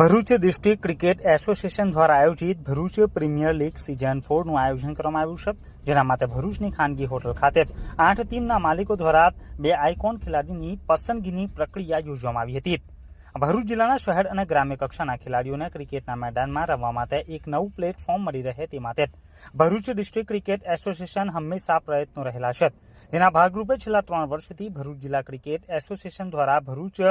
Bharuch district cricket association દ્વારા આયોજિત Bharuch premier league season ફોરનું આયોજન કરવામાં આવ્યું છે, જેના માટે ભરૂચની ખાનગી હોટલ ખાતે આઠ ટીમના માલિકો દ્વારા બે આઇકોન ખેલાડીની પસંદગીની પ્રક્રિયા યોજવામાં આવી હતી. ભરૂચ જિલ્લાના શહેર અને ગ્રામ્ય કક્ષાના ખેલાડીઓને ક્રિકેટના મેદાનમાં રમવા માટે એક નવું પ્લેટફોર્મ મળી રહે તે માટે ભરૂચ ડિસ્ટ્રિક્ટ ક્રિકેટ એસોસિએશન હંમેશા પ્રયત્નો રહેલા છે. જેના ભાગરૂપે છેલ્લા ત્રણ વર્ષથી ભરૂચ જિલ્લા ક્રિકેટ એસોસિએશન દ્વારા ભરૂચ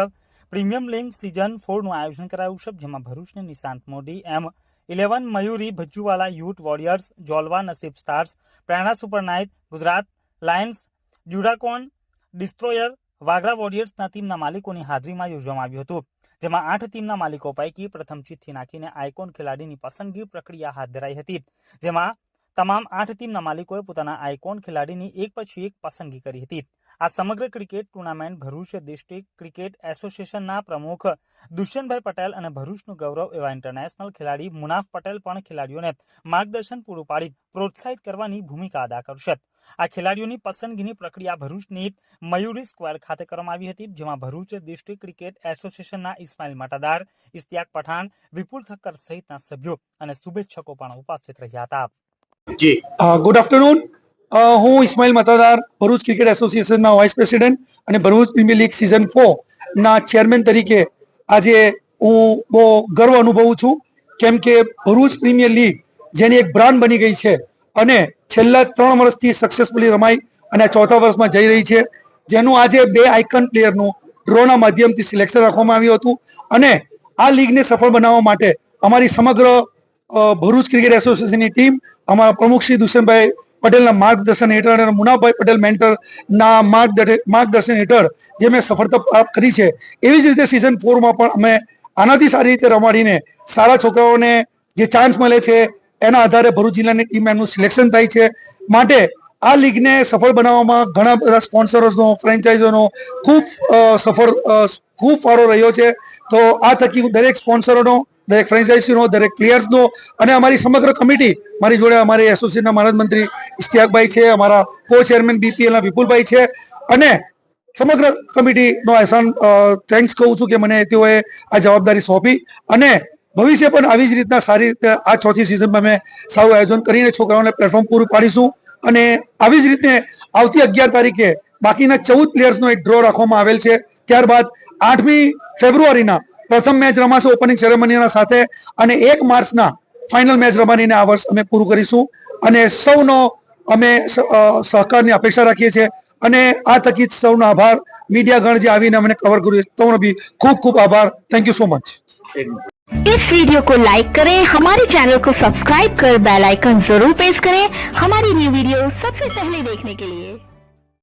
પ્રીમિયમ લીગ સિઝન ફોરનું આયોજન કરાયું છે, જેમાં ભરૂચને Nishant Modi, M eleven Mayuri Bhajjuwala youth warriors, Jolva, Naseeb stars, Prerna super knight Gujarat lions, ડ્યુડાકોન, destroyer Vagra વોરિયર્સના ટીમના માલિકોની હાજરીમાં યોજવામાં આવ્યું હતું, જેમાં આઠ ટીમના માલિકો પૈકી પ્રથમ ચિઠ્ઠી નાખીને આઇકોન ખેલાડીની પસંદગી પ્રક્રિયા હાથ ધરાઈ હતી, જેમાં તમામ આઠ ટીમના માલિકોએ પોતાના આઇકોન ખેલાડીની એક પછી એક પસંદગી કરી હતી. આ સમગ્ર cricket tournament Bharuch district cricket એસોસિએશનના પ્રમુખ દુષ્યંતભાઈ પટેલ અને ભરૂચનું ગૌરવ એવા ઇન્ટરનેશનલ ખેલાડી મુનાફ પટેલ પણ ખેલાડીઓને માર્ગદર્શન પૂરું પાડી પ્રોત્સાહિત કરવાની ભૂમિકા અદા કરશે. આ ખેલાડીઓની પસંદગીની પ્રક્રિયા ભરૂચની મયુરી સ્ક્વેર ખાતે કરવામાં આવી હતી, જેમાં ભરૂચ ડિસ્ટ્રિક્ટ ક્રિકેટ એસોસિએશનના ઇસ્માઇલ મટાદાર ઇસ્તિયાક પઠાણ, વિપુલ ઠક્કર સહિતના સભ્યો અને શુભેચ્છકો પણ ઉપસ્થિત રહ્યા હતા. જી. ગુડ આફ્ટરનૂન હું ઇસ્માઇલ મતાદાર, ભરૂચ ક્રિકેટ એસોસિએશનના વાઇસ પ્રેસિડેન્ટ અને Bharuch premier league season four ના ચેરમેન તરીકે આજે હું બહુ ગર્વ અનુભવું છું, કેમ કે ભરૂચ પ્રીમિયર લીગ જેની એક બ્રાન્ડ બની ગઈ છે અને છેલ્લા ત્રણ વર્ષથી સક્સેસફુલી રમાઈ અને ચોથા વર્ષમાં જઈ રહી છે, જેનું આજે બે આઇકન પ્લેયરનું ડ્રોના માધ્યમથી સિલેક્શન રાખવામાં આવ્યું હતું અને આ લીગને સફળ બનાવવા માટે અમારી સમગ્ર ભરૂચ ક્રિકેટ એસોસિએશનની ટીમ, અમારા પ્રમુખ શ્રી દુષ્યંતભાઈ પટેલના માર્ગદર્શન હેઠળ અને મુનાભાઈ પટેલ મેન્ટરના માર્ગદર્શન હેઠળ જે મેં સફળતા પ્રાપ્ત કરી છે, એવી જ રીતે સિઝન ફોરમાં પણ અમે આનાથી સારી રીતે રમાડીને સારા છોકરાઓને જે ચાન્સ મળે છે, એના આધારે ભરૂચ જિલ્લાની ટીમ એમનું સિલેક્શન થાય છે. માટે આ લીગને સફળ બનાવવામાં ઘણા બધા સ્પોન્સરોનો ફ્રેન્ચાઇઝોનો ખૂબ સફળ ખૂબ ફાળો રહ્યો છે. તો આ થકી હું દરેક સ્પોન્સરોનો દરેક ફ્રેન્ચાઇઝીનો દરેક પ્લેયર્સનો અને અમારી સમગ્ર કમિટી મારી જોડે અમારી એસોસિએશનના મહારાજ મંત્રી ઇશ્તિયાકભાઈ છે, અમારા કો ચેરમેન બીપીએલના વિપુલભાઈ છે અને સમગ્ર કમિટીનો અહેસાન થેન્ક્સ કહું છું કે મને તેઓએ આ જવાબદારી સોંપી અને ભવિષ્ય પણ આવી જ રીતના સારી રીતે આ ચોથી સિઝનમાં અમે સારું આયોજન કરીને છોકરાઓને પ્લેટફોર્મ પૂરું પાડીશું અને આવી જ રીતે આવતી અગિયાર તારીખે બાકીના ચૌદ પ્લેયર્સનો એક ડ્રો રાખવામાં આવેલ છે. ત્યારબાદ આઠમી ફેબ્રુઆરીના પ્રથમ મેચ રમાશે ઓપનિંગ સેરેમનીના સાથે અને એક માર્ચના ફાઇનલ મેચ રમાડીને આ વર્ષ અમે પૂરું કરીશું અને સૌનો અમે સ- અ, સહકારની અપેક્ષા રાખીએ છીએ અને આ થકી જ સૌનો આભાર મીડિયાગણ જે આવીને અમને કવર કર્યું છે સૌનો બી ખૂબ ખૂબ આભાર થેન્ક યુ સો મચ એક મિનિટ इस वीडियो को लाइक करें हमारे चैनल को सब्सक्राइब कर बेल आइकन जरूर प्रेस करें हमारी न्यू वीडियो सबसे पहले देखने के लिए